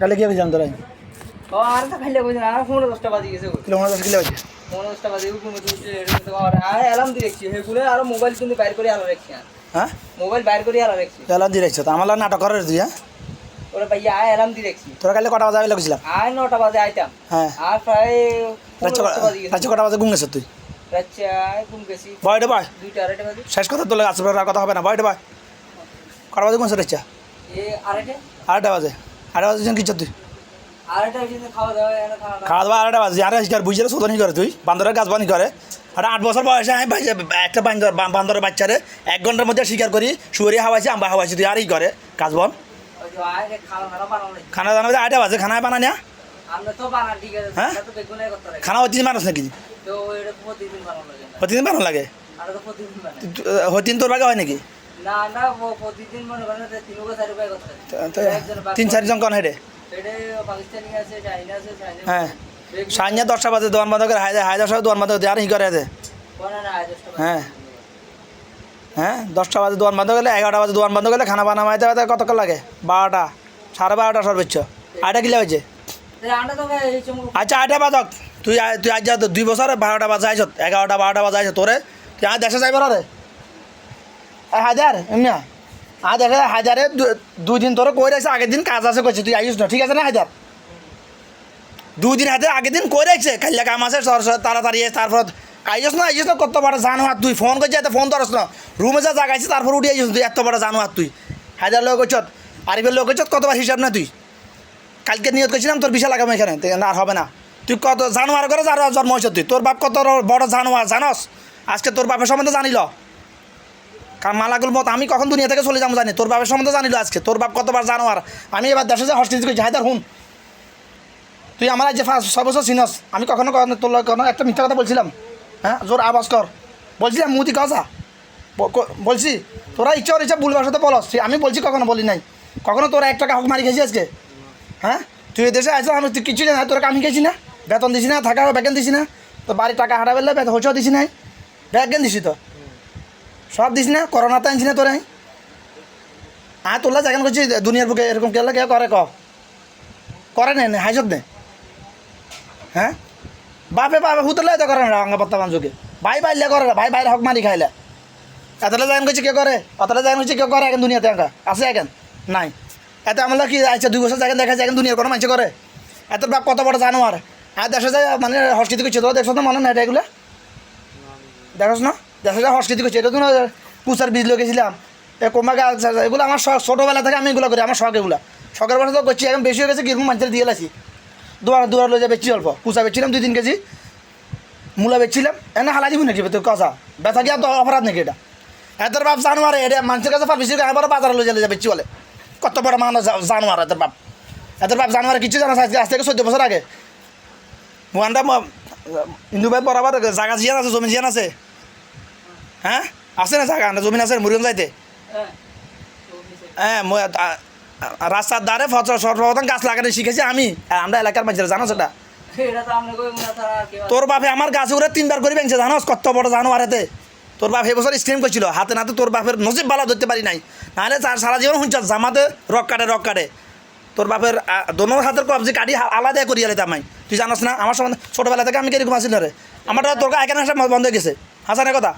কালে কি তোরাই ও আর তো খাইলে বুঝি না আর পনেরো দশটা বাজে গেছে। কিলো দশ কিলো হয়েছে পনেরো দশটা বাজে ঘুমে আর অ্যালার্ম দিয়ে রাখছি সেগুলো আর মোবাইল কিন্তু বাইর করে আলো রাখছি হ্যাঁ মোবাইল বাইর করে আলো রাখছি এলাম দিয়ে রাখছো তো আমার নাটক করার তুই হ্যাঁ ওরা ভাইয়া আয় অ্যালার্ম দিয়ে রাখছি তোরা কালে কটা বাজে আগে লাগছিলাম আয় নটা বাজে আইতাম হ্যাঁ আর প্রায় পনেরো বাজে গেছে। রাত্রে কটা বাজে ঘুম গেছো তুই? ঘুম গেছি। বয়টা বয়। দুইটা আড়াইটা বাজে। শেষ কথা তোর আসবে আর কথা হবে না বয়টা বয়। কটা বাজে ঘুমছো রাচ্ছা এ আড়াইটা আড়াইটা বাজে। আড়াই বাজে কি তুই। আড়াইটা পর্যন্ত খাওয়া দাওয়া খাওয়া বাজে। আর শিকার বুঝে শোধনই করে তুই? বান্দরের গাছ বানি করে। আর আট বছর বয়সে আমি একটা বান্দর বান্দরের বাচ্চারে এক ঘণ্টার মধ্যে শিকার করি শুয়ারি হাওয়াইছি আম্বা হাওয়াইছি তুই আরই করে কাজ বন। খানা দানা আড়াইটা বাজে খানা বানা না হ্যাঁ? খানা হতিন মানুষ নাকি? প্রতিদিন বানানো লাগে। আর হতিন তোর বাগে হয় নাকি? তিন চারজন কন আছে আছে চাইনা হ্যাঁ। সাঁঝে দশটা বাজে দোয়ান বন্ধ করে হায়দা হায়দার সব দোয়ান করে আর ই করে দশটা বাজে। হ্যাঁ। হ্যাঁ দশটা বাজে দোয়ান বন্ধ করলে এগারোটা বাজে দোয়ান বন্ধ করলে খানা বানা মাইতে মাইতে কতক্ষণ লাগে? বারোটা সাড়ে বারোটা সর্বোচ্চ। আটটা কিলো হয়েছে? আচ্ছা আটটা বাজক তুই তুই আজ দুই বছর বারোটা বাজে আইস এগারোটা বারোটা বাজে আইস তোরে। তুই আর দেশে যাইবার রে? হাজার দেখে হাজারে দু- দুই দিন তোরে কই রাখছে আগের দিন কাজ আছে করছি তুই আইস না, ঠিক আছে না হাজার দুই দিন আগের দিন কই রাখছে কাল্লা কাম আছে তাড়াতাড়ি তারপর আইস না আইস না, কত বড় জানো হাত তুই, ফোন করছি এত ফোন ধরস না। রুমে যা জাগাইছি, তারপর উঠে আইস, তুই এত বড় জানো হাত তুই। হাজার লোক হচ্ছত আরিফের লোক হচ্ছত কতবার হিসাব না তুই? কালকে নিয়ত করছিলাম তোর বিশাল লাগাম এখানে না আর হবে না। তুই কত জানোয়ার করে যার জন্ম হয়েছ তুই। তোর বাপ কত বড় জানোয়ার, জানস? আজকে তোর বাপের সম্বন্ধে জানিল। কারণ মালাগুল মত, আমি কখন দুনিয়া থেকে চলে যাব জানি? তোর বাপের সম্বন্ধে জানিল আজকে। তোর বাপ কতবার জানো আর আমি এবার দেশে যে হস্টেজ করছি, হায়দার হুন। তুই আমার যে ফার্স্ট ছয় চিনস আমি কখনো কখনো তোর কোনো একটা মিথ্যা কথা বলছিলাম। হ্যাঁ? জোর আওয়াজ কর। বলছিলাম, মুদি কাজা বলছি, তোরা ইচ্ছা ওর ইচ্ছা ভুল ভাষাতে বলস। আমি বলছি কখনো বলি নাই। কখনো তোরা এক টাকা হক মারি খেয়েছি আজকে? হ্যাঁ? তুই এদেশে আসলে আমি তুই কিছু জানা তোরা আমি খেয়েছি না? বেতন দিছি না, থাকা বেতন দিছি না। তো বাড়ির টাকা হারা বেলে বেতন হইছেও দিছি নাই। ব্যাগেন দিছি তো। সব দিছি না করোনাতে আনছি না তোরা আয় তোলা যেখানে করছি, দুনিয়ার বুকে এরকম কেলে কে করে ক। করে নে হাইসত নে। হ্যাঁ? বাপে বাপে হুতলে তো করে না অঙ্গপত্তা মানুষকে। ভাই বাইলে করে ভাই বাইরে হক মারি খাইলে। এতটা জায়গা করছি কে করে অতটা জায়গা করছি কে করে এখন দুনিয়াতে একা আছে এখন? নাই। এত আমরা কি আচ্ছা দুই বছর জায়গা দেখা যায় এখন দুনিয়ার কোনো মানুষ করে? এত বাপ কত বড় জানোয়ার? আর দেশে যায় মানে হস্কিতি করছে তো দেখছ তো মনে না এটা এগুলো? দেখোস না? দেশে যায় হস্কিতি করছে, এটা তো না কুচার বীজ লগেছিলাম এ কোমা গাছ এগুলো আমার শখ, ছোটোবেলা থেকে আমি এগুলো করি, আমার শখ এগুলো। শখের বছর তো করছি, এখন বেশি হয়ে গেছে কীরকম মানুষের দিয়ে লাছি দুয়ার দুয়ার লয়ে যা বেচছি অল্প, কুচা বেচছিলাম দুই, তিন কেজি। মূলা বেচছিলাম, এনে হালা দিব নাকি তুই কষা বেচা গিয়া তো অপরাধ নাকি এটা? এদের বাপ জানোয়ার এটা মানুষের কাছে পারবি এবার বাজারে লয়ে যাবে বেচি বলে। কত বড় মানুষ জানোয়ার এদের বাপ। এদের বাপ জানোয়ার কিছু জানা আজকে আজ থেকে চোদ্দ বছর আগে। মোহানটা হিন্দু ভাই বরাবর জায়গা জিয়ান আছে, জমি জিয়ান আছে। হ্যাঁ? আছে না জায়গা না জমিন আছে মুরিয়ম যাইতে? হ্যাঁ রাস্তার ধারে সর্বপ্রথম গাছ লাগানো শিখেছি আমি। আমরা এলাকার মানুষেরা জানো সেটা? তারা বাপে আমার গাছে উড়ে তিনবার করে ভেঙছে জানোস কত বড় জানোয়ার হাতে তোর বাপ এবছর স্ক্রিম করছিল হাতে নাতে তোর বাপের নজিব বালা ধরতে পারি নাই। নাহলে তার সারা জীবন শুনছ জামাতে রক কাটে রক কাটে। তোর বাপের দোনো হাতের কবজি কাটি আলাদা করিয়া লেতাম আমি। তুই জানোস না আমার সম্বন্ধে ছোটোবেলা থেকে আমি কীরকম আসিল রে। আমার তো তোর হাইকেন আসা বন্ধ হয়ে গেছে? হাসানের কথা?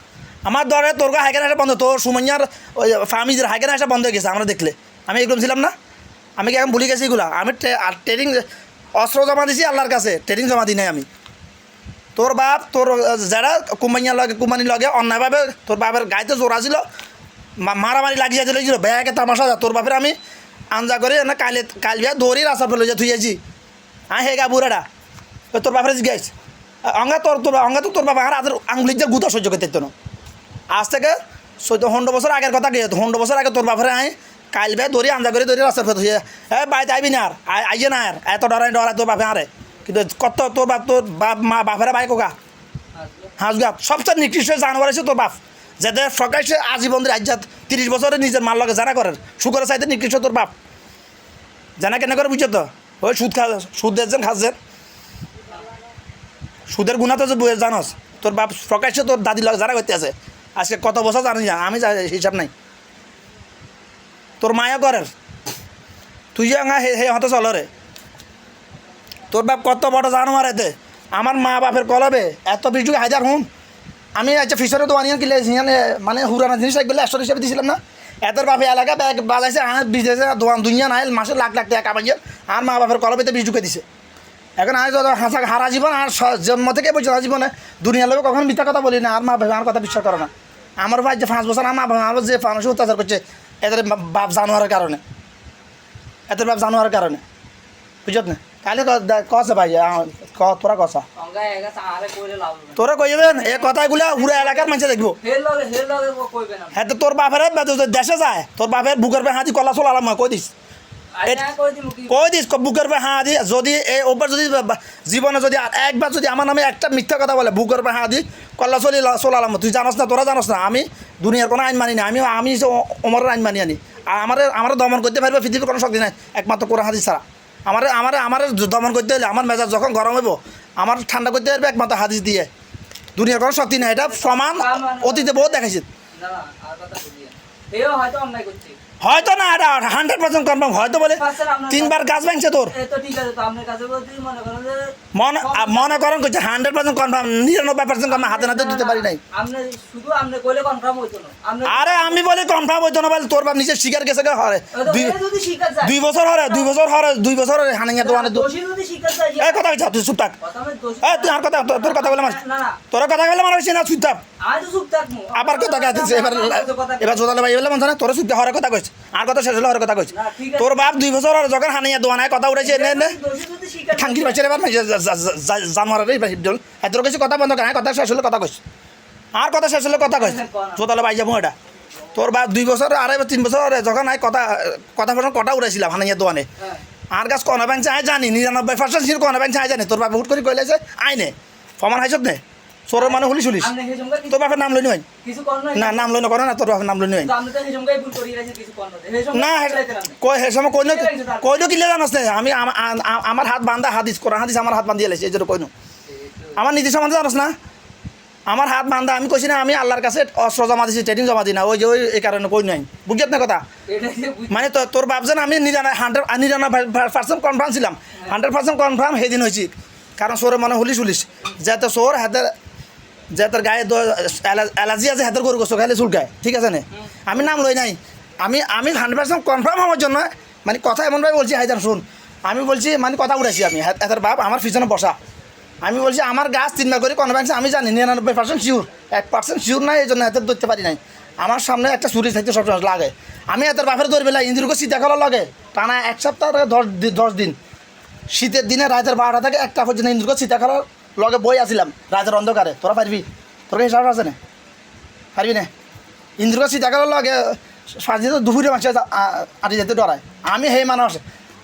আমার দরে তোর হাইকেন আসা বন্ধ, তোর সুমনিয়ার, ওই ফার্মিজের হাইকেন আসা বন্ধ হয়ে গেছে, আমরা দেখলে। আমি এরকম ছিলাম না? আমি কি এখন ভুলে গেছি এগুলা? আমি ট্রেনিং, অস্ত্র জমা দিছি আল্লাহর কাছে, ট্রেনিং জমা দিই নাই আমি। তোর বাপ, তোর যারা কোম্পানিয়ার লগে কোম্পানির লগে অন্যায়ভাবে তোর বাপের গাইতে জোর আছিল মা- মারামারি লাগি যাইতে লেগেছিল বেয়াকে তামাশা যা, তোর বাপের আমি আঞ্জা করে, না, কালে কাল বিয়া দৌড়ি রাস্তা ফেলে যা থুইয়াছি হ্যাঁ হে গা বুড়াটা তোর বাপের জিজ্ঞাস অঙ্গা তোর তোর, অঙ্গা তো তোর বাবা আর আঙুলির যে গুতা সহ্য করতে না। আজ থেকে চৈধ্য হন্ড বছর আগের কথা গিয়ে হন্ড বছর আগে তোর বাপরে আয় কাল বে দৌড়ি আঞ্জা করে দৌড়ি রাস্তার ফেলে থুয়ে এ বাইতে আইবি না আর আই- আইয়ে না আর এত ডরাই ডরাই তোর বাপে আরে কিন্তু কত তোর বাপ তোর বাপ, মা বাপেরা বাই কোকা? হাঁসগা সবচেয়ে নিকৃষ্ট জানোয়ার আছে তোর বাপ। যাদের প্রকাশ্যে আজীবন রাজ্যাত তিরিশ বছরে নিজের মাল লগে জানা করেন শুকরের চাইতে নিকৃষ্ট তোর বাপ। জানা কেন করে বুঝছ তো ওই সুদ খা সুদ দেখছেন খাচ্ছেন সুদের গুণা তো জানোস তোর বাপ প্রকাশ্যে তোর দাদি লগে যারা করতে আছে। আজকে কত বছর জানি না, আমি যা- হিসাব নাই। তোর মায়া করের তুই যে আঙা হে হতে চল রে। তোর বাপ কত বড় জানোয়ার এতে। আমার মা বাপের কলবে, এত বিজু হাজার হুম আমি আচ্ছা ফিশরে তো আনিয়ান কিলে মানে হুরানা জিনিস একগুলো একশো হিসেবে দিয়েছিলাম না। এতর বাপে এলাকা ব্যাগ বাজাইছে আর বিজনেসে দোয়ান দুনিয়া নাই, মাসে লাখ লাখ টাকা কামাইয়ে আর মা বাপের কলবে কলবেতে বিজ ঢুকে দিছে। এখন আমি যত হাসা হারা জীবন আর জন্ম থেকে বলছি জীবনে দুনিয়ার লোক কখন মিথ্যা কথা বলি না আর মা বাবা আমার কথা বিশ্বাস করে না। আমার ভাই যে পাঁচ বছর আমার বাবা আমার যে মানুষ অত্যাচার করছে এদের বাপ জানোয়ারের কারণে। এদের বাপ জানোয়ারের কারণে। বুঝত না? তাহলে কসে ভাই তোরা কসা। হবে। তোরা কই যাবেন? এই কথাগুলো পুরো এলাকার মানুষে দেখব। হ্যাঁ তো তোর বাপের দেশে যায় তোর বাপের বুকের পে হাতি কলা চলা কই দিস? কই দিমু দিস বুকের পে হাঁ দি যদি এই ওপর যদি জীবনে যদি একবার যদি আমার নামে একটা মিথ্যা কথা বলে বুকের পে হাঁ দি কল্লা চলি চলালাম তুই জানোস না তোরা জানোস না আমি দুনিয়ার কোনো আইন মানি না আমি আমি ওমরের আইন মানি আনি। আর আমার আমার দমন করতে পারবে পৃথিবীর কোনো শক্তি নাই একমাত্র কোরআন হাদিস ছাড়া। আমার আমার আমার দমন করতে হলে আমার মেজাজ যখন গরম হইব আমার ঠান্ডা করতে পারবে একমাত্র হাদিস দিয়ে। দুনিয়ার কোনো শক্তি নাই এটা প্রমাণ অতীতে বহুত দেখাইছে। হয়তো অন্যায় করছে। হয়তো না এটা হান্ড্রেড পার্সেন্ট কনফার্ম হয়তো বলে তিনবার গাছ ভাঙছে তোর। তো তো কাছে মনে করেন করছে হান্ড্রেড পার্সেন্ট কনফার্ম নিরানব্বই পার্সেন্ট আমি হাতে নাতে দিতে পারি নাই। আরে আমি বলি কনফার্ম হইতো না বলে তোর বাপ নিজে শিকার গেছে গে হরে। দুই বছর হরে দুই বছর হরে দুই বছর হরে হানিয়া যায় এই কথা হচ্ছে তুই চুপ থাক। কথা এই তুই আর কথা তোর- কথা বলে মার। তোর কথা বলে মার হয়েছে না চুপ থাক। তো আবার কথা গাইতেছে এবার এবার জোদালে ভাই বলে মনে তোর চুপ হরে কথা কইছে। আর কথা শেষ হলে হরে কথা কইছে। তোর বাপ দুই বছর হরে যখন হানিয়া দোকানে কথা উঠেছে নে নে। দোষী যদি শিকার খাঙ্কির বাচ্চারা এবার জানোয়ারের হিপডল এত কিছু কথা বন্ধ করে কথা শেষ হলে কথা কইস আর কথা শেষ হলে কথা কইস চোতালে পাই যাব এটা তোর বা দুই বছর আড়াই তিন বছর আরে যখন আই কথা কথা ফোন কটা উড়াইছিলাম হানাইয়া দোকানে হ্যাঁ। আর গাছ কনা ব্যাংক আই জানি নিরানব্বই পার্সেন্ট কনা ব্যাংক আই জানি। তোর বাপ হুট করে কইলেছে আইনে ফমান হাইছত নে? সরের মানে হুলি শুলিস আপনি সেই তোর বাপের নাম লই নয় নাই। না নাম লই করে না তোর বাপের নাম লই নয় করি কর না। কই হে সময় কইনো কইনো কিলে জানাস না আমি আমার হাত বান্ধা হাদিস কোরআন হাদিস আমার হাত বান্ধিয়ে লেছে এই জন্য কইনো আমার নীতি সম্বন্ধে জানাস না? আমার হাত বান্ধা আমি কইছি না আমি আল্লাহর কাছে অস্ত্র জমা দিছি ট্রেডিং জমা দিই না ওই যে ওই এই কারণে কই নাই বুঝিত না কথা মানে তোর ভাবছেন আমি নিরানব্বই হান্ড্রেড নিরানব্বই পার্সেন্ট কনফার্ম ছিলাম। হান্ড্রেড পার্সেন্ট কনফার্ম সেদিন হয়েছি কারণ সোরে মানে হুলিস হুলিস যাতে সোর হাতে যে তোর গায়ে অ্যালার্জি আছে, হাতের গরু গোসো খাইলে চুলকায়। ঠিক আছে না? আমি নাম লই নাই। আমি আমি হান্ড্রেড পার্সেন্ট কনফার্ম হওয়ার জন্য মানে কথা এমনভাবে বলছি হাইজান শুন। আমি বলছি মানে কথা উড়াইছি আমি হাতের বাপ আমার পিছনে বসা। আমি বলছি, আমার গাছ তিনবার করে, কোনো ব্যাংক আমি জানি, নিরানব্বই পার্সেন্ট শিওর এক পার্সেন্ট শিওর নাই, এই জন্য হাতের ধরতে পারি নাই। আমার সামনে একটা চুরি থাকতে সবসময় লাগে। আমি হাতের বাপের ধরবে না ইন্দ্রকে সীতা করা লাগে, টানা এক সপ্তাহ, দশ দিন দশ দিন। শীতের দিনে রাতের বারোটা থেকে একটা পর্যন্ত ইন্দ্রকে সীতা করার লগে বই আসিলাম রাতের অন্ধকারে তোরা পারবি তোর কাছে হিসাব আছে না? পারবি না? ইন্দ্রকে সীতা করার লগে সাজি তো দুপুরে মাসে আটি যেতে ডরায় আমি সেই মানুষ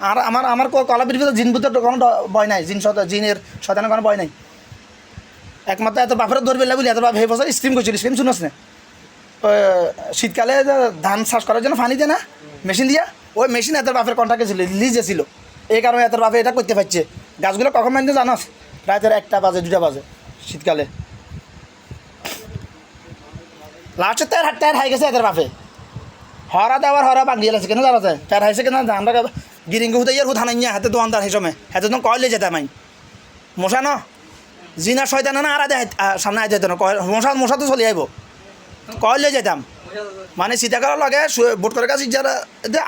আর আমার আমার কলা পৃথিবীতে জিন ভূতের কোনো ভয় নাই। জিন জিনের শতানের কোনো ভয় নাই। একমাত্র এত বাপের ধরবে বলি এত বাপ সেই বছর স্কিম করছিল স্কিম শুনোস না শীতকালে ধান চাষ করার জন্য পানি দেয় না? মেশিন দিয়া? ওই মেশিন এত বাপের কন্ট্রাক্টে ছিল লিজে ছিল এই কারণে এত বাপে এটা করতে পারছে গাছগুলো কখন মানতে জানোস রাতের একটা বাজে দুটা বাজে, শীতকালে। লাস্টে তের তের হাই গেছে এদের বাপে। হরা দেওয়ার হরা বাঙ্গিয়ে আছে কেন জানা যায় তের হাইছে কেন ধানটা গিরিঙ্গ হুতে ইয়ার হুত হানাইয়া হাতে দোকানদার সেই সময় হাতে তো কয়লে যেতাম আমি মশা ন? জিনা শয়তান না, আর সামনে আইতে না। কয় মশা মশা তো চলে আইব। কয়লে যেতাম। মানে সীতা করার লগে বোট করে কাছে যারা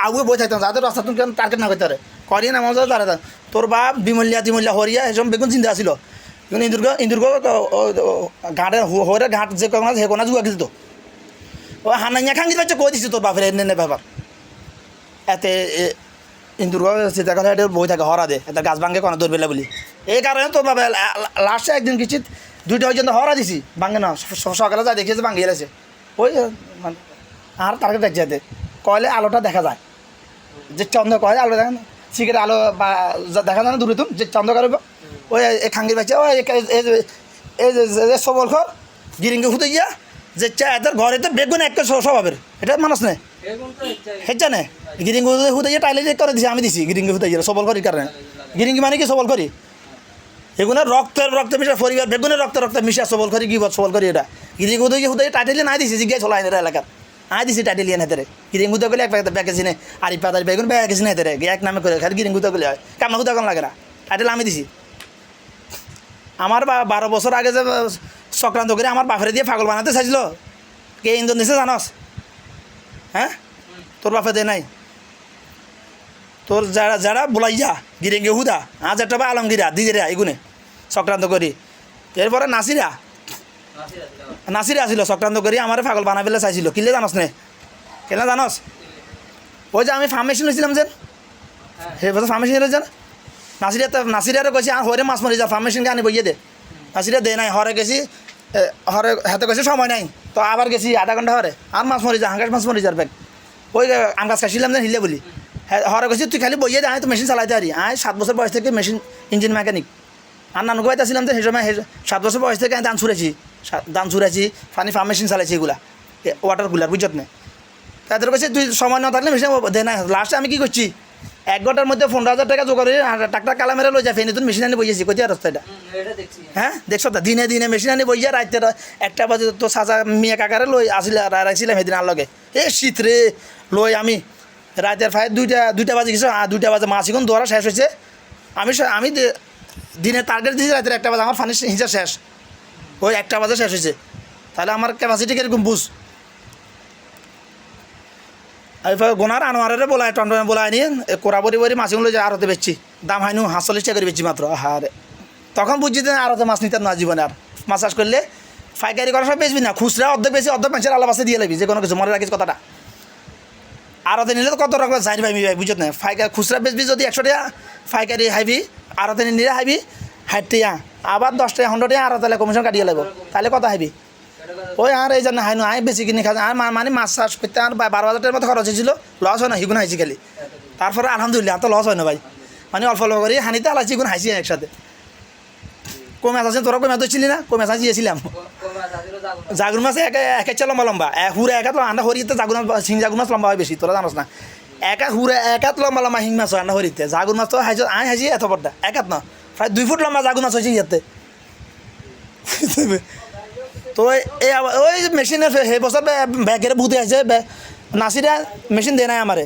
আগুয়ে বই থাকতাম, যাদের রাস্তা তুমি টার্গেট না করতে পারে করি না মজা তারা তোর বাপ বিমলিয়া, তিমলিয়া হরিয়া এসব বেগুন চিন্তা আসিল কিন্তু ইন্দুর্গ ইন্দুর্গ ঘাটে হরে ঘাট যে কোনা সে কোনা জুয়া গেছিল তো ও হানাইয়া খাঙ্গি পাচ্ছে কই দিছি তোর বাপের এনে নে ব্যাপার এতে ইন্দুর্গ সীতা করা এটা বই থাকে হরা দে, এটা গাছ ভাঙ্গে কোনো দৌড় বেলা এই কারণে তোর বাবা লাস্টে একদিন কিছু দুইটা পর্যন্ত হরা দিছি ভাঙ্গে না সকালে যা দেখিয়েছে ভাঙ্গিয়ে গেছে ওই মানে আর টার্গেট দেখছে কয়লে আলোটা দেখা যায়। যে চন্দ্র কয় আলো দেখেন সিগারেট আলো বা দেখা যায় না দূরে যে চন্দ্র করবে ওই খাঙ্গির বাচ্চা, ওই সবল খর, গিরিঙ্গে হুতে গিয়া, যে চা এদের ঘরে তো বেগুন একটা স্ব- স্বভাবের, এটা মানুষ নেই তো নে। গিরিঙ্গি হুতে গিয়ে টাইলে করে দিছি, আমি দিছি, গিরিঙ্গি হুতে গিয়ে, সবল করি কারণে। গিরিঙ্গি মানে কি সবল করি এগুলো রক্তের রক্ত মিশা পরিবার, বেগুনের রক্ত রক্ত মিশা সবল করি বল সবল করি এটা। গিরিঙ্গি হুতে গিয়ে হুতে টাইটেলি নাই দিছি, জিজ্ঞাসা এর এলাকার। আই দিছি টাইটেলি এনে হেতেরে গিরিঙ্গি হুতে গেলে এক প্যাকেট প্যাকেজ নে আর পাতার বেগুন প্যাকেজ নে হেতেরে এক নামে করে খালি গিরিঙ্গি হুতে গেলে হয়। কামনা হুতে কম লাগে না। টাইটেল আমি দিছি। আমার বারো বছর আগে যে চক্রান্ত করে আমার বাপেরে দিয়ে পাগল বানাতে চাইছিল। কে ইন্ধন দিছে জানস? হ্যাঁ? তোর বাপে দে নাই। তোর যারা যারা বলাইয়া, গিরেঙ্গে হুদা, আজ একটা বা আলমগিরা, দিদিরা এগুনে চক্রান্ত করি। এরপরে নাসিরা নাসিরা আসিল চক্রান্ত করি আমার পাগল বানাই পেলে চাইছিল। কিলে জানস নে? কেনা জানস ওই যে আমি যে। হ্যাঁ সেই ফার্ম মেশিন হয়েছে নাসিরা তো নাসিরারে কইছে আর হরে মাছ মারি যা ফার্ম মেশিনকে আনি বইয়ে দে। নাসিরা দে নাই হরে গেছি হরে হাতে গেছে সময় নাই, তো আবার গেছি, আধা ঘণ্টা হরে আর মাছ মরি যা হাঙ্গাস মাছ মরি যার ব্যাগ ওই আম গাছ খাইছিলাম যে হিলে বলি। হরে গেছি তুই খালি বইয়ে দে তো মেশিন চালাইতে পারি আমি সাত বছর বয়স থেকে মেশিন ইঞ্জিন মেকানিক আর নানু বাইতে আসছিলাম যে, সেই সময় সাত বছর বয়স থেকে আমি দান ছুড়েছি দান ছুড়েছি পানি ফার্ম মেশিন চালাইছি এগুলা। ওয়াটার কুলার বুঝত না? তাদের কাছে তুই সময় না থাকলে মেশিন দে না লাস্টে আমি কি করছি এক ঘণ্টার মধ্যে পনেরো হাজার টাকা জোগাড় করে টাকটা কালা মেরে লই যায় ফেনি তুই মেশিন আনি বইয়েছি কোথায় রাস্তাটা হ্যাঁ দেখছ। তো দিনে দিনে মেশিন আনি বইয়া রাইতে একটা বাজে তো সাজা মিয়া কাকারে লই আসিল রাখছিলাম সেদিন আর লগে। এ শীত রে লই আমি রাতের ফাই দুইটা দুইটা বাজে গেছো আর দুইটা বাজে মাছ এখন দোয়ারা শেষ হয়েছে আমি আমি দিনে টার্গেট দিয়েছি রাতের একটা বাজে আমার ফানি হিসাব শেষ। ওই একটা বাজে শেষ হয়েছে। তাহলে আমার ক্যাপাসিটি কীরকম, বুঝ? এবার গোনার আনোয়ারে বলায়, টনটনে বলায় নিয়ে কোরা বরি বরি মাছগুলো যে আরতে বেচছি, দাম হয়নি হাঁসচল্লিশ টাকা করে বেচছি মাত্র হারে তখন বুঝছি যে আরতে মাছ নিতাম না জীবনে আর। মাছ চাষ করলে ফাইকারি করার সব বেচবি না, খুচরা অর্ধেক বেশি অর্ধেক মানুষের আছে দিয়ে লাগবি যে কোনো কিছু, মনে রাখিস কথাটা। আরতে নিলে তো কত রকম চাইনি ভাই ভাই বুঝত না? ফাইকার খুচরা বেচবি যদি একশো টাকা ফাইকারি হাইবি আরতে নিলে হাইবি ষাট আবার দশ টাকা হন্ড্রেড টাকা আরতে কমিশন কাটিয়ে লাগবো। তাহলে কথা- ওই আর এই জন্য হাইনু আই বেশি কিনে খাই আর মানে মাছ চাষ করতে আর বারো হাজার টাকার মতো খরচ হয়েছিল লস হয় না হিগুন হাইছি খালি। তারপরে আলহামদুলিল্লাহ আর তো লস হয় না ভাই। মানে অল্প অল্প করে হানিতে আলাইছি হিগুন হাইছি একসাথে। কই মাছ আছে তোরা কই মাছ ধরছিলি না? কমে আছিয়েছিলাম কো- কো মাছ এক এক একটা লম্বা লম্বা। এক হুরে এক হাত আন্ডা হরিতে জাগুর মাছ শিং জাগুর মাছ লম্বা হয় বেশি তোরা জানোস না? একা হুরে এক হাত লম্বা লম্বা হিং মাছ হয় আন্ডা হরিতে জাগুর মাছ তো হাইছ আই হাইছি এত বড়টা একাত না? প্রায় দুই ফুট লম্বা মাছ হয়েছে ইয়াতে। তো এই ওই মেশিনে সেই বছর ব্যাগের বুতে আছে নাচিরা মেশিন দেয় নাই আমারে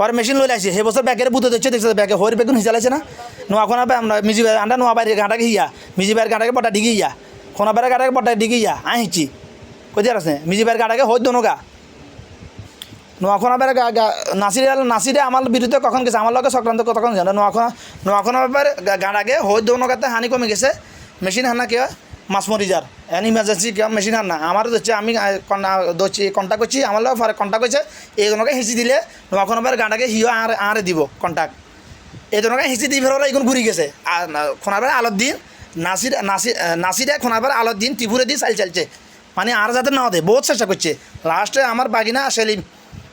ওর মেশিন লই লাইছে সেই বছর ব্যাগের বুতে দিচ্ছে দেখছে ব্যাগে হরি বেগুন হিসালাইছে না। নোয়া খোনা আমরা মিজি আন্ডা নোয়া বাইরে গাঁটাকে হিয়া মিজি বাইরের গাঁটাকে বটা ডিগি ইয়া খোনা বাইরের গাঁটাকে বটা ডিগি ইয়া আই হিচি কোথায় আছে। মিজি বাইরের গাঁটাকে হই দোনো গা নোয়াখোনা বেড়ে নাচিরে নাচিরে আমার বিরুদ্ধে কখন গেছে? আমার লগে সংক্রান্ত কখন জানো নোয়াখোনা নোয়াখোনা ব্যাপারে গাঁটাকে হই দোনো গাতে হানি কমে গেছে। মেশিন হান্না কে মাছ মরি যার। এন ইমার্জেন্সি কে মেশিন হান্না আমার হচ্ছে আমি দচ্ছি কন্ট্যাক্ট করছি। আমার লগে পরে কন্ট্যাক্ট করছে। এইজনকে হিঁচি দিলে নোয়াখোনা বেড়ে গাঁটাকে হিও আর আরে দিব কন্ট্যাক্ট এইজনকে হিঁচি দি ফেরত এগুন ঘুরি গেছে। আর খোনাবার আলোর দিন। নাসির নাসির নাসিরে খোনাবার আলোর দিন। ত্রিপুরে দিয়ে চাল চালছে মানে আর যাতে না হতে বহুত চেষ্টা করছে। লাস্টে আমার বাগিনা সেলিম।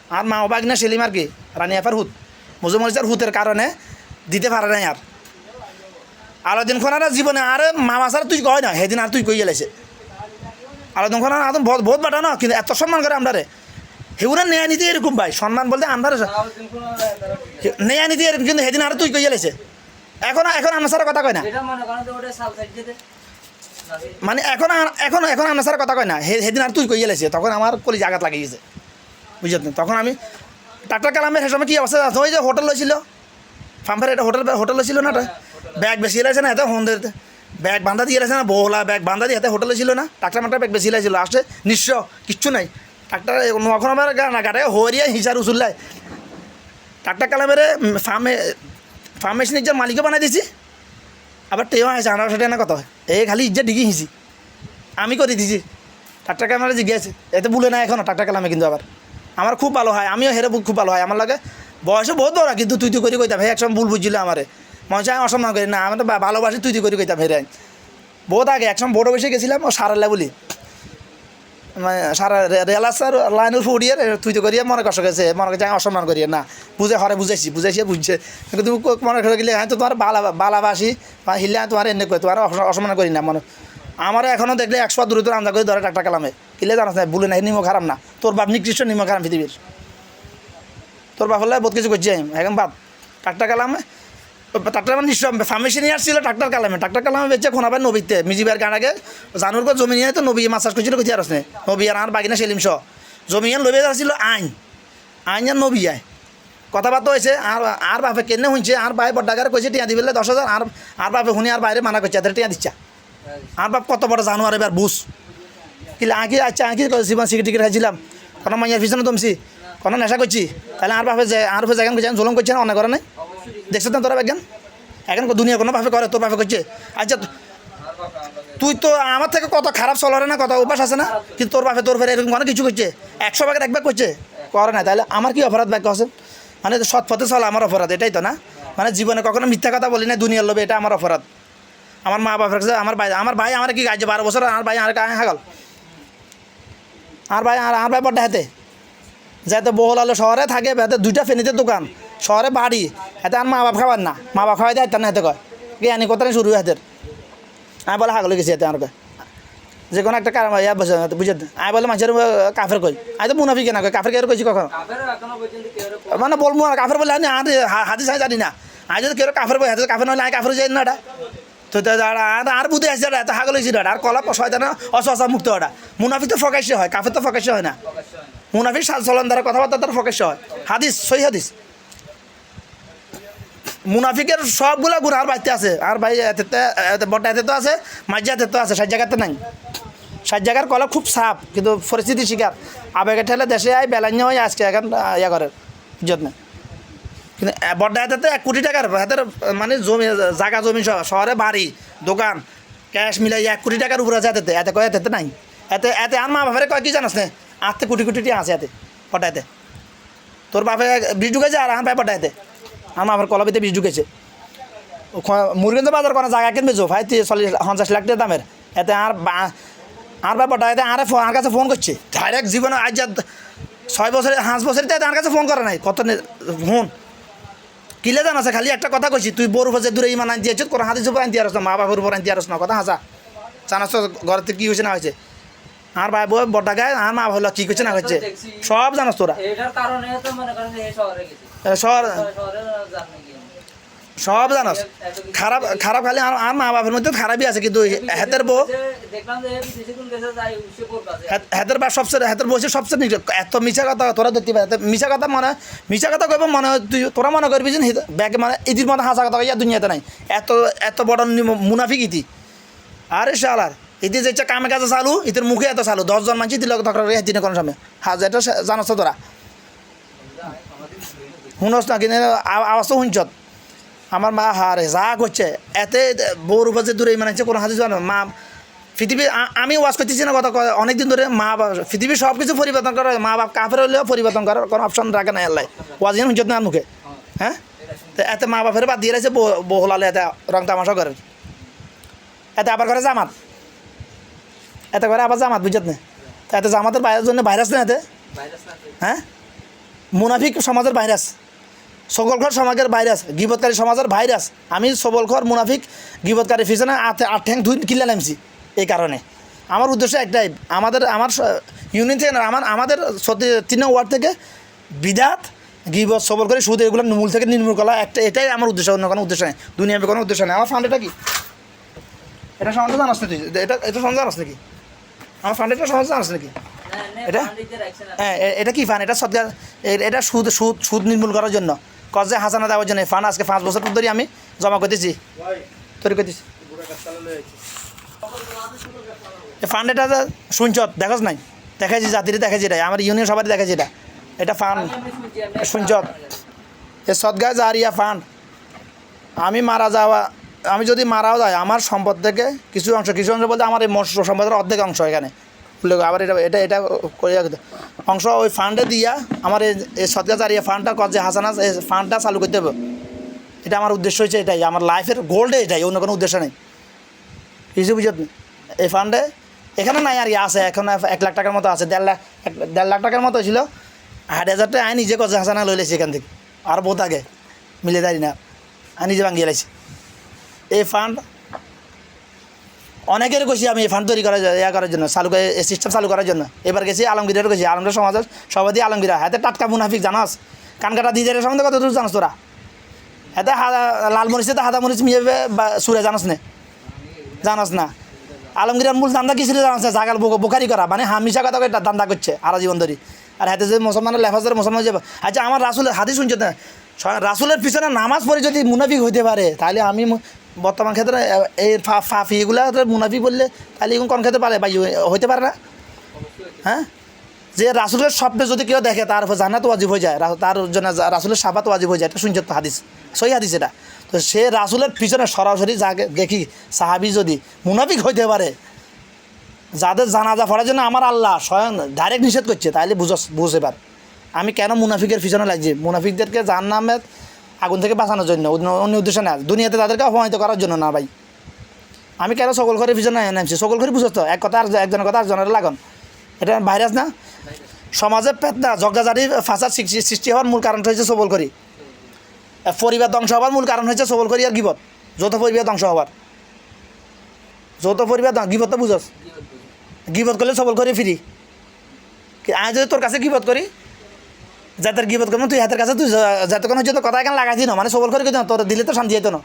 আর মা বাগিনা সেলিম আর কি রানী আফার হুত। মুজুমরিজার হুতের কারণে দিতে পারে নাই আর আলোদিন খোনারা জীবনে আর মা মাসার তুই কয় না সেদিন আর তুই কই গেলেছে আলোদিন খোনার আদম বহুত বহুত বাটা না কিন্তু এত সম্মান করে আমরা রে সেগুলো নেয়া নিতে এরকম ভাই সম্মান বলতে আমরা। নেয়া নিতে এরকম কিন্তু সেদিন আর তুই কই গেলেছে এখন এখন আমার সারা কথা কয় না। মনে এখন এখন এখন আমার সারা কথা কয় না সেদিন আর তুই কই গেলেছে তখন আমার কলি আঘাত লাগিয়ে গেছে বুঝত না তখন আমি ডাক্তার কালামের সে সময় কী অবস্থা? ওই যে হোটেল লইছিল। ফার্মের এটা হোটেল হোটেল লইছিল না এটা? ব্যাগ বেশি লাইছে না এত হোম ব্যাগ বান্ধা দিয়ে লাইছে না বহলা, ব্যাগ বান্ধা দিয়ে এতে হোটেল ছিল না? ডাক্তার মাত্রা ব্যাগ বেশি লাইছিল লাস্টে নিঃস্ব, কিচ্ছু নাই। ডাক্তার নখন আমার গানা গাড়ে হরিয়া হিসার উসুল্লায় ডাক্তার কালামের ফার্মে ফার্মেসি নিজের মালিকও বানাই দিছি। আবার টেও আছে আনারশো টাকা না কত এই খালি ইজ্জা ডিগি হিসি আমি করে দিছি। টাকটা কালামে জিজ্ঞেস, এতে বলে না এখনও টাকটা কালামে কিন্তু আবার। আমার খুব ভালো হয়, আমিও হেরে খুব ভালো হয়, আমার লাগে বয়সও বহুত বড়, কিন্তু তুই তুই করে কইতাম হে একসময় ভুল বুঝছিল আমারে। মনে হয় অসম্মান করি, না, আমি তো ভালোবাসি, তুই তুই করে কইতাম হেরে। বহুত আগে, একসময় বড় বসে গেছিলাম, ও সারাল্লা বলি। মানে সারা রেলা স্যার লাইনুল ফুডিয়ে তুই তো করিয়ে মনে কষ্ট গেছে মনে করছে অসম্মান করিয়ে, না, বুঝে হরে বুঝাইছি বুঝাইছি, বুঝছে। কিন্তু মনে করে গেলে হ্যাঁ তো তোমার বালা বালাবাসি, বা হিলে তোমার এনে করি তোমার অসম্মান করি না, মনে আমার এখনও দেখলে একশো দূরে দূরে আন্দা করে ধরে টাকটা কালামে। কিলে জানাস না বলে নাই, নিমো খারাপ না। তোর বাপ নিকৃষ্ট, নিমো খারাপ পৃথিবীর। তোর বাপ হলে বহুত কিছু করছি আমি। এখন বাপ টাকটা কালামে ট্রাক্টর মানে নিশ্চয় ফার্মেসি নিয়ে আসছিল ট্রাক্টর কালামে। ট্রাক্টর কালামে বেচে খোনাবার নবীতে। মিজিবার গান আগে। জানুর কো জমি নিয়ে তো নবী চাষ করছিল কোথায় আসনে নবী আর আর বাগিনা সেলিম শ জমি লবে আসছিল আইন। আইন আর নবী আয়। কথাবার্তা হয়েছে, আর আর বাপে কেনে শুনছে, আর ভাই বড্ডাগারে কইছে, টিয়া দিবে দশ হাজার, আর আর বাপে শুনি, আর বাইরে মানা করছে টিয়া দিচ্ছা। আর বাপ কত বড় জানোয়ার এবার, বুঝ। কিলে আঁকি আচ্ছা আঁকি জীবন সিগারেট টিকিট খাইছিলাম। কোনো মাইয়ার পিছনে দমছি। কোনো নেশা করছি। তাহলে আর বাপে আর বাপে জায়গান করছে জলম করছে না অনেক করে নাই? দেখছ তো তোরা একজন এখন দুনিয়া কোনো ভাবে করে, তোর বাপে করছে। আচ্ছা তুই তো আমার থেকে কত খারাপ চলরে না, কত অভ্যাস আছে না? কিন্তু তোর বাপে তোর ফেরে এরকম অনেক কিছু করছে। একশো ভাগের এক ভাগ করছে। করে না, তাহলে আমার কি অপরাধ ভাগ্য আছে? মানে সৎ পথে চলা আমার অপরাধ, এটাই তো না? মানে জীবনে কখনো মিথ্যা কথা বলি না দুনিয়ার লোভে, এটা আমার অপরাধ। আমার মা বাপের কাছে আমার ভাই আমার ভাই আমার কি গাইছে? বারো বছর আমার ভাই আর কাহে হাগল। আর ভাই আর আর ভাই বড্ডা হাতে যাতে বহুল আলো শহরে থাকে হাতে দুইটা ফেনিতে দোকান। শহরে বাড়ি হাতে আর মা বাপ খাবার না। মা বাপ খাওয়াই দেয় না হাতে কয়। কি আনি কথা শুরু হাতের আমি বলে হাগলে গেছি হাতে আমার কয় যে কোনো একটা কারণ ইয়া বসে বুঝে আমি বলে মানুষের কাফের কই? আমি তো মুনাফি কেনা কই কাফের কে কইছি কখন? কেউ মানে বলব কাফের বলে আমি হাতি সাই জানি না। আজ যদি কেউ কাফের বই হাতে কাফের নইলে আমি কাফের যাই না এটা। তো আর বুধে আসছে এত হাগল হয়েছিল আর কলা শয়তান অস অসা মুক্ত ওটা মুনাফি তো ফকাশ্য হয়, কাফের তো ফকাশ্য হয় না। প্রকাশ্য হয় না। মুনাফি সাল চলন দ্বারা কথাবার্তা তার ফকাশ্য হয়। হাদিস সই হাদিস। মুনাফিকের সবগুলা গুণ আর বাড়িতে আছে। আর ভাই বড় এতে তো আছে, মাঝে এতে তো আছে ষাট জায়গাতে নাই। ষাট জায়গার কলা খুব সাপ, কিন্তু পরিস্থিতি শিকার। আবেগে ঠেলে দেশে আয় বেলান্য হয় আজকে এখন ইয়া করে নেই। কিন্তু বড্ডা হাতে এক কোটি টাকার হাতের মানে জমি জায়গা জমি শহরে বাড়ি দোকান ক্যাশ মিলাই এক কোটি টাকার উপরে আছে এতে কয় এতে নাই। এতে এতে আর মা বাপের কয়, কি জানাস না আটতে কোটি কোটি আছে এতে এতে তোর বাপে বীজ ঢুকেছে আর আমার ভাই এতে আমার বাপের কলবিতে বীজ ঢুকেছে মুরগিন বাজার কোনো জায়গা কিনবে জো ভাই চল্লিশ পঞ্চাশ লাখ টাকা দামের এতে আর আর ব্যাপার এতে আরে আর কাছে ফোন করছে ডাইরেক্ট জীবনে আজ ছয় বছরে পাঁচ বছরে তাই আর কাছে ফোন করে নাই। কত ফোন কিলে জান আছে খালি একটা কথা কইছি তুই বড় উপরে দূরে ইমান আনতে আছিস কোনো হাতিস উপর আনতে আরস না মা বাবার উপর আনতে আরস না কথা হাসা জানাস তো ঘরেতে কি হয়েছে না হয়েছে আর ভাই বউ বড়টা গায়ে আর মা ভাবলো কি করছে না হচ্ছে সব জানাস তোরা। শহর সব জানাস খারাপ খারাপ খালি আর মা বাপের মধ্যে খারাপই আছে, কিন্তু হাতের বউ হাতের বা সবচেয়ে হাতের বসে সবচেয়ে নিচে এত মিশা কথা তোরা দেখতে পাই মিশা কথা মনে মিশা কথা কইব মনে হয় তুই তোরা মনে করবি যে ব্যাগে মানে ইদির মতো হাসা কথা ইয়া দুনিয়াতে নাই। এত এত বড় মুনাফিক ইতি। আরে শালার, ইতি যে কামে কাজে চালু, ইতির মুখে এত চালু। দশজন মানুষ দিল তকরা রে দিনে কোনো সময় হাজার এটা জানাস তোরা। শুনস না, কিন্তু আওয়াজ তো শুনছত আমার মা হারে যা করছে এতে বউর উপর যে দূরে মানে কোনো হাতে জানো মা পৃথিবী আমি ওয়াজ করতেছি না কথা অনেক দিন ধরে মা বাপ পৃথিবী সব কিছু পরিবর্তন করে মা বাপ কাফের হলেও পরিবর্তন করার কোনো অপশন রাখে না আল্লাহ। ওয়াজ যেন শুনছত না মুখে। হ্যাঁ? তো এতে মা বাপের বাদ দিয়ে রাখছে বউ হলালে এতে রং তামাশা করে। এতে আবার করে জামাত। এতে করে আবার জামাত বুঝত না? তো এতে জামাতের বাইরের জন্য ভাইরাস না এতে? হ্যাঁ? মুনাফিক সমাজের ভাইরাস সকলঘর সমাজের ভাইরাস গিবতকারী সমাজের ভাইরাস আমি সবলঘর মুনাফিক গিবতকারী পিছনে আট আট ঠ্যাং ধুই কিলে নামছি এই কারণে। আমার উদ্দেশ্য একটাই আমাদের আমার ইউনিয়ন থেকে আমার আমাদের সত্যি তিন ওয়ার্ড থেকে বিদাত গিবত সবল করে সুদ এগুলো মূল থেকে নির্মূল করা একটা এটাই আমার উদ্দেশ্য অন্য কোনো উদ্দেশ্য নেই। দুনিয়ার কোনো উদ্দেশ্য নেই। আমার ফান্ড এটা কি? এটা সমাজে জানাস না তুই এটা এটা সমাজে জানাস নাকি? আমার ফান্ড এটা সমাজে জানাস নাকি? এটা? হ্যাঁ এটা কি ফান এটা সৎকার এটা সুদ সুদ সুদ নির্মূল করার জন্য। কজে হাসানা দেওয়ার জন্য ফান আজকে পাঁচ বছর ধরে আমি জমা করতেছি। তৈরি করতেছি। ফান্ড এটা যে শুনছত দেখস নাই? দেখাইছি জাতিরে দেখাইছি এটা। আমার ইউনিয়ন সবারই দেখাইছি এটা। এটা ফান্ড শুনছত এ সদগায় জারিয়া ফান্ড আমি মারা যাওয়া আমি যদি মারাও যায় আমার সম্পদ থেকে কিছু অংশ কিছু অংশ বলতে আমার এই মৎস্য সম্পদের অর্ধেক অংশ এখানে। আবার এটা এটা এটা করে। অংশ ওই ফান্ডে দিয়া আমার এই সদগা জারিয়া ফান্ডটা কজে হাসানা এই ফান্ডটা চালু করতে হবে। এটা আমার উদ্দেশ্য হচ্ছে এটাই, আমার লাইফের গোল্ডে এটাই, অন্য কোনো উদ্দেশ্য নেই। কিছু বুঝত এই ফান্ডে এখানে নাই আর আছে এখন এক লাখ টাকার মতো আছে, দেড় লাখ দেড় লাখ টাকার মতো ছিল আট হাজার টাকা আমি নিজে কজে হাসানা লই লেছি এখান থেকে, আর বহুত আগে, মিলে দাঁড়ি না আমি নিজে ভাঙিয়ে লাইছি। এই ফান্ড অনেকের কইছি আমি এই ফান্ড তৈরি করার ইয়া করার জন্য, চালু সিস্টেম চালু করার জন্য। এবার গেছি আলমগীরের কইছি আলমগীর সমাজের সভাপতি আলমগীরা, হাতে টাটকা মুনাফিক, জানাস? কানকাটা দিদের সম্বন্ধে কত দূর জানাস তোরা? হাতে লাল মরিচে হাদা মরিচ মিয়ে সুরে জানাস নে? জানাস না? আলমগীরের মূল দান্দা কি ছিল জানাস না? জাগাল বোকারি করা মানে হামিশা কথা এটা দান্দা করছে আরা জীবন ধরি। আর হাতে যদি মুসলমানের লেফাজের মুসলমান যাবে আচ্ছা আমার রাসুলের হাতি শুনছে না রাসুলের পিছনে নামাজ পড়ে যদি মুনাফিক হইতে পারে, তাহলে আমি বর্তমান ক্ষেত্রে এই ফা- ফাফি এগুলো মুনাফি বললে তাহলে এগুলো কোন ক্ষেত্রে পারে বা হইতে পারে না? হ্যাঁ? যে রাসুলের স্বপ্নে যদি কেউ দেখে, তার উপর জান্নাত ওয়াজিব হয়ে যায় তার জন্য রাসুলের সাবাত ওয়াজিব হয়ে যায়, এটা শুনছে তো হাদিস সই হাদিস এটা। তো সে রাসুলের পিছনে সরাসরি যাকে দেখি, সাহাবি যদি মুনাফিক হইতে পারে, যাদের জানাজা পড়ার জন্য আমার আল্লাহ স্বয়ং ডাইরেক্ট নিষেধ করছে, তাহলে বুঝস বুঝ এবার আমি কেন মুনাফিকের পিছনে লাগছি? মুনাফিকদেরকে জান নামে আগুন থেকে বাঁচানোর জন্য, অন্য উদ্দেশ্যে না দুনিয়াতে তাদেরকে অপমানিত করার জন্য না ভাই। আমি কেন সকল করে পিছনে নামছি? সকল করে বুঝছ তো? এক কথা আর একজনের কথা আরেকজনের লাগন। এটা ভাইরাস না? সমাজে পেতনা জগদাজারি ফাঁসার সৃষ্টি হওয়ার মূল কারণ হয়েছে সবল করি। পরিবার ধ্বংস হওয়ার মূল কারণ হয়েছে সবল করি আর গিবত। যৌথ পরিবার ধ্বংস হওয়ার। যৌথ পরিবার গিবত তো বুঝস গিবত করলে সবল করে ফিরি। আমি যদি তোর কাছে গিবত করি যাদের গিবত করব তুই হাতের কাছে তুই যাতে কোনো হচ্ছে তো কথা এখানে লাগাই দিন মানে সবল করে কিন্তু তোর দিলে তো শান্তি যেত না।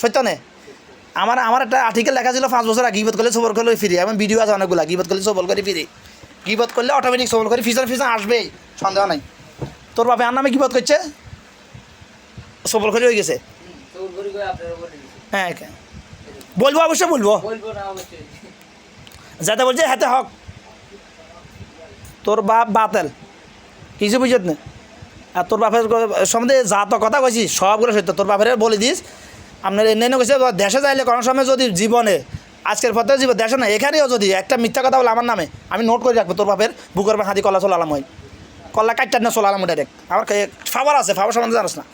সত্য নে? আমার আমার একটা আর্টিকেল লেখা ছিল পাঁচ বছর আগে গিবত করলে সবল করলে ফিরি এমন ভিডিও আছে অনেকগুলা গিবত করলে সবল করে ফিরি। গিবত করলে অটোমেটিক সবল করে ফিজন ফিজন আসবেই সন্দেহ নাই। তোর বাপে আর নামে গিবত করছে? সবল করে হয়ে গেছে? করে করে। হ্যাঁ বলব অবশ্যই বলব। না যাতে বলছে হাতে হক। তোর বাপ বাতেল। কিছু বুঝত না? আর তোর বাপের সম্বন্ধে যা তো কথা কইছি, সবগুলো সত্য। তোর বাপের বলে দিস, আপনার এনে কইছে দেশে যাইলে কোনো সময় যদি জীবনে, আজকের পথে জীবন, দেশে না, এখানেও যদি একটা মিথ্যা কথা বলে আমার নামে, আমি নোট করে রাখব তোর বাপের বুকের হাতি কলা চলালাম হয়। কলা কাটটার না চলালাম ডাইরেক্ট আমার ফাবার আছে, ফাবার সম্বন্ধে জানাস না।